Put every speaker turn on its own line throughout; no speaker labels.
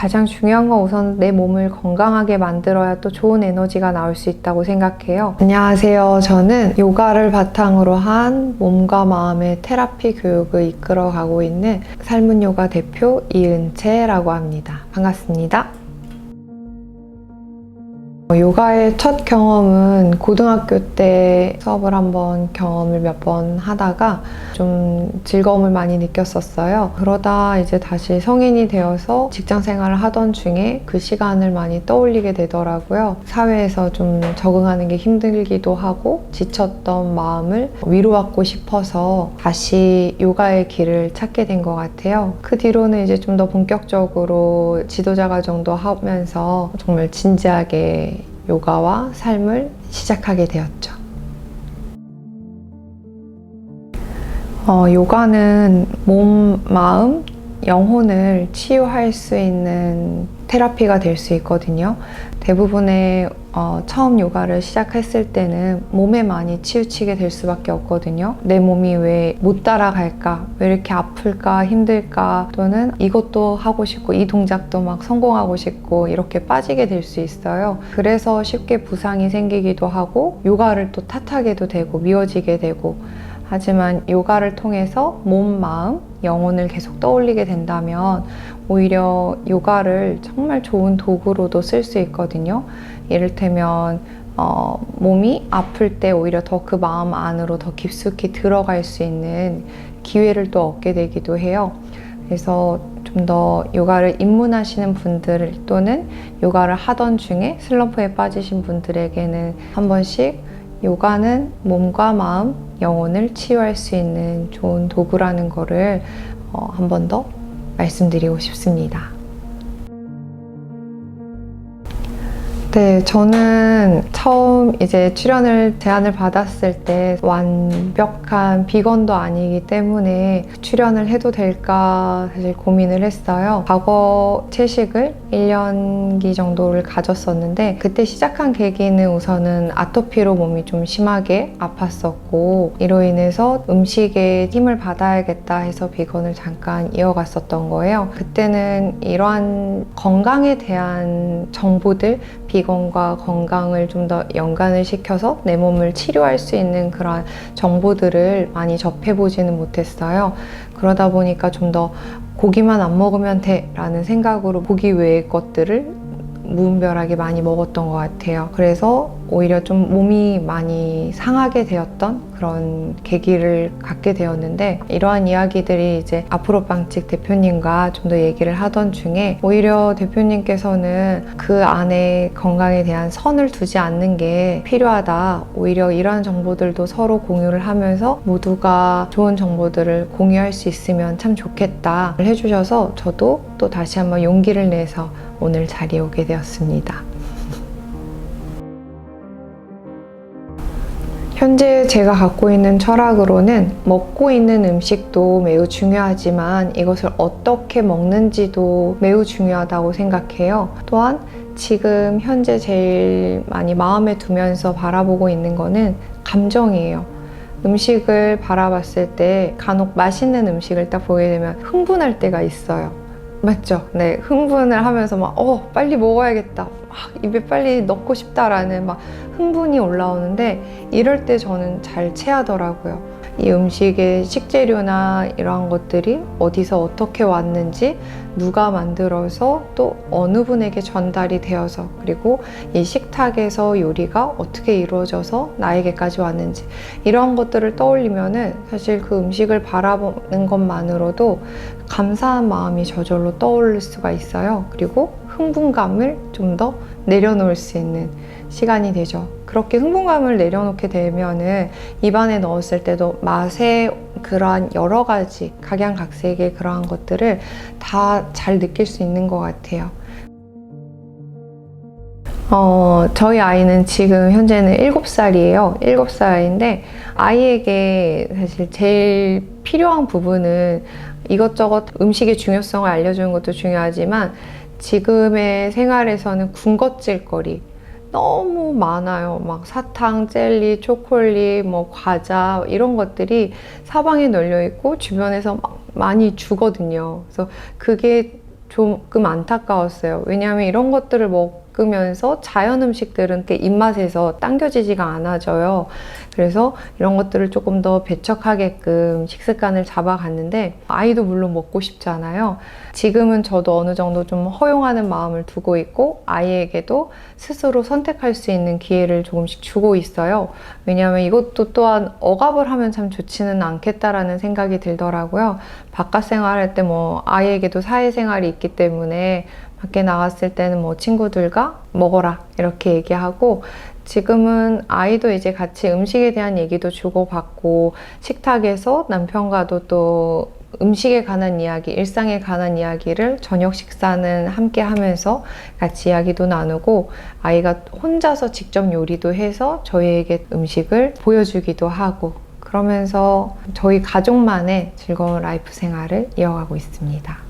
가장 중요한 건 우선 내 몸을 건강하게 만들어야 또 좋은 에너지가 나올 수 있다고 생각해요. 안녕하세요. 저는 요가를 바탕으로 한 몸과 마음의 테라피 교육을 이끌어가고 있는 삶은 요가 대표 이은채라고 합니다. 반갑습니다. 어, 요가의 첫 경험은 고등학교 때 수업을 한번 경험을 몇 번 하다가 좀 즐거움을 많이 느꼈었어요. 그러다 이제 다시 성인이 되어서 직장 생활을 하던 중에 그 시간을 많이 떠올리게 되더라고요. 사회에서 좀 적응하는 게 힘들기도 하고 지쳤던 마음을 위로받고 싶어서 다시 요가의 길을 찾게 된 것 같아요. 그 뒤로는 이제 좀 더 본격적으로 지도자 과정도 하면서 정말 진지하게 요가와 삶을 시작하게 되었죠. 어, 요가는 몸, 마음, 영혼을 치유할 수 있는 테라피가 될 수 있거든요. 대부분의 어, 처음 요가를 시작했을 때는 몸에 많이 치우치게 될 수밖에 없거든요. 내 몸이 왜 못 따라갈까? 왜 이렇게 아플까? 힘들까? 또는 이것도 하고 싶고 이 동작도 막 성공하고 싶고 이렇게 빠지게 될 수 있어요. 그래서 쉽게 부상이 생기기도 하고 요가를 또 탓하게도 되고 미워지게 되고 하지만 요가를 통해서 몸, 마음, 영혼을 계속 떠올리게 된다면 오히려 요가를 정말 좋은 도구로도 쓸 수 있거든요. 이를테면 어, 몸이 아플 때 오히려 더 그 마음 안으로 더 깊숙이 들어갈 수 있는 기회를 또 얻게 되기도 해요. 그래서 좀 더 요가를 입문하시는 분들 또는 요가를 하던 중에 슬럼프에 빠지신 분들에게는 한 번씩 요가는 몸과 마음, 영혼을 치유할 수 있는 좋은 도구라는 거를 어, 한번더 말씀드리고 싶습니다. 네, 저는 처음 이제 출연을 제안을 받았을 때 완벽한 비건도 아니기 때문에 출연을 해도 될까 사실 고민을 했어요. 과거 채식을 1년기 정도를 가졌었는데 그때 시작한 계기는 우선은 아토피로 몸이 좀 심하게 아팠었고 이로 인해서 음식에 힘을 받아야겠다 해서 비건을 잠깐 이어갔었던 거예요. 그때는 이러한 건강에 대한 정보들 비건과 건강을 좀 더 연관을 시켜서 내 몸을 치료할 수 있는 그런 정보들을 많이 접해보지는 못했어요. 그러다 보니까 좀 더 고기만 안 먹으면 돼 라는 생각으로 고기 외의 것들을 무분별하게 많이 먹었던 것 같아요. 그래서 오히려 좀 몸이 많이 상하게 되었던 그런 계기를 갖게 되었는데 이러한 이야기들이 이제 앞으로 빵집 대표님과 좀 더 얘기를 하던 중에 오히려 대표님께서는 그 안에 건강에 대한 선을 두지 않는 게 필요하다. 오히려 이러한 정보들도 서로 공유를 하면서 모두가 좋은 정보들을 공유할 수 있으면 참 좋겠다 해주셔서 저도 또 다시 한번 용기를 내서 오늘 자리에 오게 되었습니다. 현재 제가 갖고 있는 철학으로는 먹고 있는 음식도 매우 중요하지만 이것을 어떻게 먹는지도 매우 중요하다고 생각해요. 또한 지금 현재 제일 많이 마음에 두면서 바라보고 있는 거는 감정이에요. 음식을 바라봤을 때 간혹 맛있는 음식을 딱 보게 되면 흥분할 때가 있어요. 맞죠? 네, 흥분을 하면서 막, 어, 빨리 먹어야겠다. 막 입에 빨리 넣고 싶다라는 막 흥분이 올라오는데 이럴 때 저는 잘 체하더라고요. 이 음식의 식재료나 이러한 것들이 어디서 어떻게 왔는지 누가 만들어서 또 어느 분에게 전달이 되어서 그리고 이 식탁에서 요리가 어떻게 이루어져서 나에게까지 왔는지 이런 것들을 떠올리면은 사실 그 음식을 바라보는 것만으로도 감사한 마음이 저절로 떠오를 수가 있어요. 그리고 흥분감을 좀 더 내려놓을 수 있는 시간이 되죠. 그렇게 흥분감을 내려놓게 되면은 입안에 넣었을 때도 맛의 그러한 여러 가지 각양각색의 그러한 것들을 다 잘 느낄 수 있는 것 같아요. 어, 저희 아이는 지금 현재는 7살이에요. 7살 아이인데 아이에게 사실 제일 필요한 부분은 이것저것 음식의 중요성을 알려주는 것도 중요하지만 지금의 생활에서는 군것질거리 너무 많아요. 막 사탕, 젤리, 초콜릿, 뭐 과자 이런 것들이 사방에 널려 있고 주변에서 막 많이 주거든요. 그래서 그게 조금 안타까웠어요. 왜냐하면 이런 것들을 먹 으면서 자연 음식들은 그 입맛에서 당겨지지가 않아져요. 그래서 이런 것들을 조금 더 배척하게끔 식습관을 잡아갔는데 아이도 물론 먹고 싶잖아요. 지금은 저도 어느 정도 좀 허용하는 마음을 두고 있고 아이에게도 스스로 선택할 수 있는 기회를 조금씩 주고 있어요. 왜냐하면 이것도 또한 억압을 하면 참 좋지는 않겠다라는 생각이 들더라고요. 바깥 생활할 때 뭐 아이에게도 사회생활이 있기 때문에 밖에 나갔을 때는 뭐 친구들과 먹어라 이렇게 얘기하고 지금은 아이도 이제 같이 음식에 대한 얘기도 주고받고 식탁에서 남편과도 또 음식에 관한 이야기, 일상에 관한 이야기를 저녁 식사는 함께 하면서 같이 이야기도 나누고 아이가 혼자서 직접 요리도 해서 저희에게 음식을 보여주기도 하고 그러면서 저희 가족만의 즐거운 라이프 생활을 이어가고 있습니다.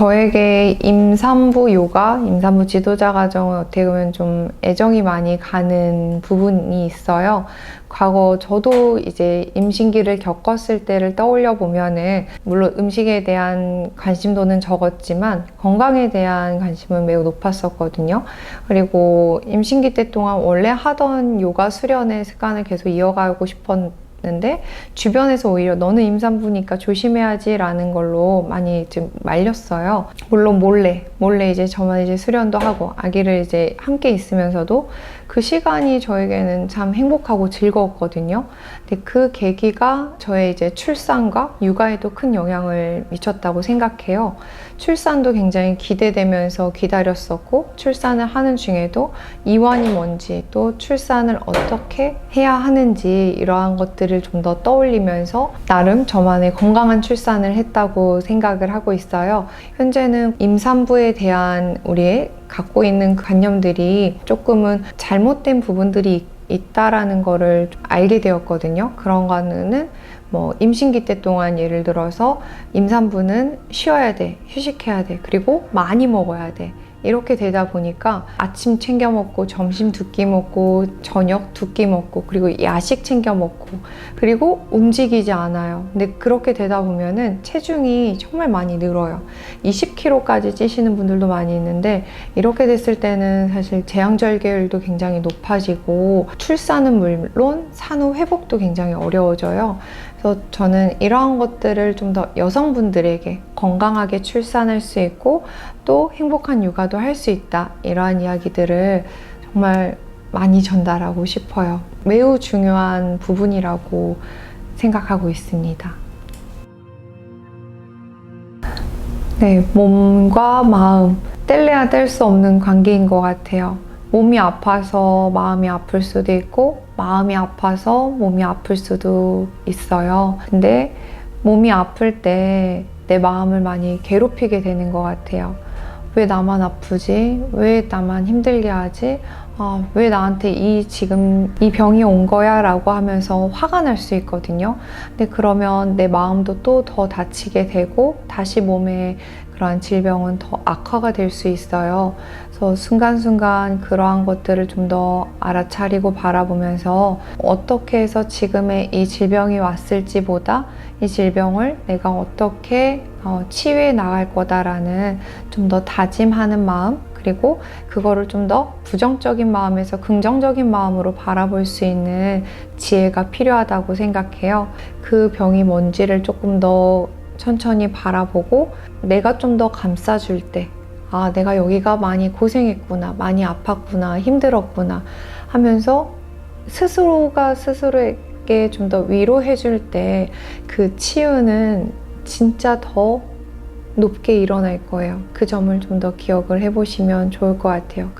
저에게 임산부 요가, 임산부 지도자 과정은 어떻게 보면 좀 애정이 많이 가는 부분이 있어요. 과거 저도 이제 임신기를 겪었을 때를 떠올려 보면은 물론 음식에 대한 관심도는 적었지만 건강에 대한 관심은 매우 높았었거든요. 그리고 임신기 때 동안 원래 하던 요가 수련의 습관을 계속 이어가고 싶었 는데 주변에서 오히려 너는 임산부니까 조심해야지라는 걸로 많이 좀 말렸어요. 물론 몰래 몰래 이제 저만 이제 수련도 하고 아기를 이제 함께 있으면서도 그 시간이 저에게는 참 행복하고 즐거웠거든요. 근데 그 계기가 저의 이제 출산과 육아에도 큰 영향을 미쳤다고 생각해요. 출산도 굉장히 기대되면서 기다렸었고 출산을 하는 중에도 이완이 뭔지 또 출산을 어떻게 해야 하는지 이러한 것들 을 좀 더 떠올리면서 나름 저만의 건강한 출산을 했다고 생각을 하고 있어요. 현재는 임산부에 대한 우리의 갖고 있는 그 관념들이 조금은 잘못된 부분들이 있다라는 거를 알게 되었거든요. 그런 거는 뭐 임신기 때 동안 예를 들어서 임산부는 쉬어야 돼, 휴식해야 돼, 그리고 많이 먹어야 돼. 이렇게 되다 보니까 아침 챙겨 먹고 점심 두 끼 먹고 저녁 두 끼 먹고 그리고 야식 챙겨 먹고 그리고 움직이지 않아요. 근데 그렇게 되다 보면은 체중이 정말 많이 늘어요. 20kg까지 찌시는 분들도 많이 있는데 이렇게 됐을 때는 사실 제왕절개율도 굉장히 높아지고 출산은 물론 산후 회복도 굉장히 어려워져요. 그래서 저는 이러한 것들을 좀 더 여성분들에게 건강하게 출산할 수 있고 또 행복한 육아도 할 수 있다. 이러한 이야기들을 정말 많이 전달하고 싶어요. 매우 중요한 부분이라고 생각하고 있습니다. 네, 몸과 마음. 뗄래야 뗄 수 없는 관계인 것 같아요. 몸이 아파서 마음이 아플 수도 있고, 마음이 아파서 몸이 아플 수도 있어요. 근데 몸이 아플 때 내 마음을 많이 괴롭히게 되는 것 같아요. 왜 나만 아프지? 왜 나만 힘들게 하지? 아, 왜 나한테 이 지금 이 병이 온 거야? 라고 하면서 화가 날 수 있거든요. 근데 그러면 내 마음도 또 더 다치게 되고 다시 몸에 그러한 질병은 더 악화가 될 수 있어요. 그래서 순간순간 그러한 것들을 좀 더 알아차리고 바라보면서 어떻게 해서 지금의 이 질병이 왔을지보다 이 질병을 내가 어떻게 어, 치유해 나갈 거다라는 좀 더 다짐하는 마음 그리고 그거를 좀 더 부정적인 마음에서 긍정적인 마음으로 바라볼 수 있는 지혜가 필요하다고 생각해요. 그 병이 뭔지를 조금 더 천천히 바라보고 내가 좀 더 감싸줄 때, 아, 내가 여기가 많이 고생했구나, 많이 아팠구나, 힘들었구나 하면서 스스로가 스스로에게 좀 더 위로해줄 때 그 치유는 진짜 더 높게 일어날 거예요. 그 점을 좀 더 기억을 해보시면 좋을 것 같아요.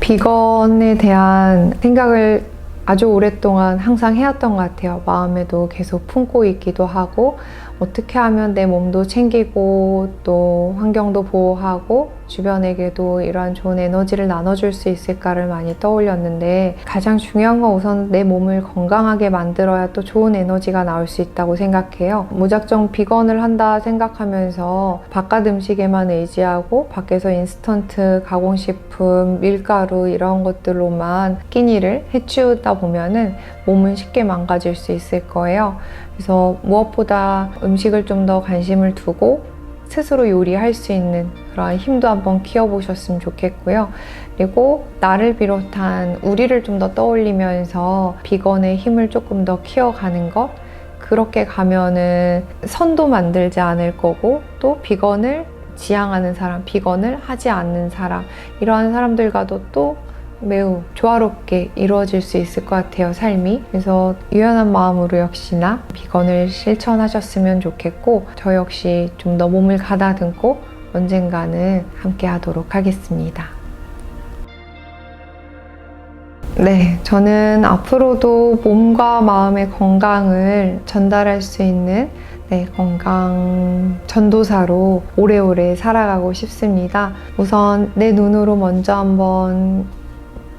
비건에 대한 생각을 아주 오랫동안 항상 해왔던 것 같아요. 마음에도 계속 품고 있기도 하고, 어떻게 하면 내 몸도 챙기고, 또 환경도 보호하고, 주변에게도 이러한 좋은 에너지를 나눠줄 수 있을까를 많이 떠올렸는데, 가장 중요한 건 우선 내 몸을 건강하게 만들어야 또 좋은 에너지가 나올 수 있다고 생각해요. 무작정 비건을 한다 생각하면서 바깥 음식에만 의지하고, 밖에서 인스턴트, 가공식품, 밀가루 이런 것들로만 끼니를 해치우다 보면은 몸은 쉽게 망가질 수 있을 거예요. 그래서 무엇보다 음식을 좀 더 관심을 두고 스스로 요리할 수 있는 그런 힘도 한번 키워보셨으면 좋겠고요. 그리고 나를 비롯한 우리를 좀 더 떠올리면서 비건의 힘을 조금 더 키워가는 것. 그렇게 가면은 선도 만들지 않을 거고 또 비건을 지향하는 사람, 비건을 하지 않는 사람, 이러한 사람들과도 또 매우 조화롭게 이루어질 수 있을 것 같아요, 삶이. 그래서 유연한 마음으로 역시나 비건을 실천하셨으면 좋겠고, 저 역시 좀 더 몸을 가다듬고 언젠가는 함께 하도록 하겠습니다. 네, 저는 앞으로도 몸과 마음의 건강을 전달할 수 있는 네, 건강 전도사로 오래오래 살아가고 싶습니다. 우선 내 눈으로 먼저 한번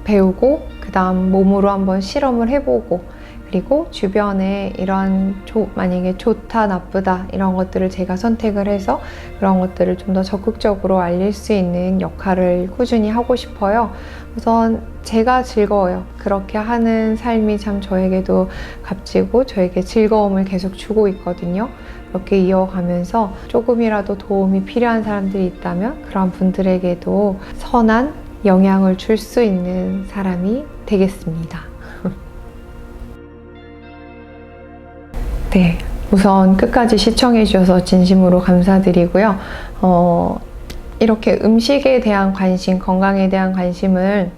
배우고, 그 다음 몸으로 한번 실험을 해보고, 그리고 주변에 이런 조- 만약에 좋다, 나쁘다 이런 것들을 제가 선택을 해서 그런 것들을 좀 더 적극적으로 알릴 수 있는 역할을 꾸준히 하고 싶어요. 우선 제가 즐거워요. 그렇게 하는 삶이 참 저에게도 값지고 저에게 즐거움을 계속 주고 있거든요. 이렇게 이어가면서 조금이라도 도움이 필요한 사람들이 있다면 그런 분들에게도 선한 영향을 줄 수 있는 사람이 되겠습니다. 네. 우선 끝까지 시청해 주셔서 진심으로 감사드리고요. 어, 이렇게 음식에 대한 관심, 건강에 대한 관심을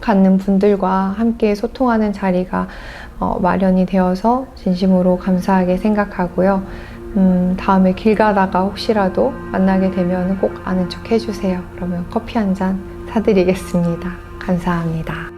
갖는 분들과 함께 소통하는 자리가 어, 마련이 되어서 진심으로 감사하게 생각하고요. 음, 다음에 길 가다가 혹시라도 만나게 되면 꼭 아는 척 해주세요. 그러면 커피 한 잔 사드리겠습니다. 감사합니다.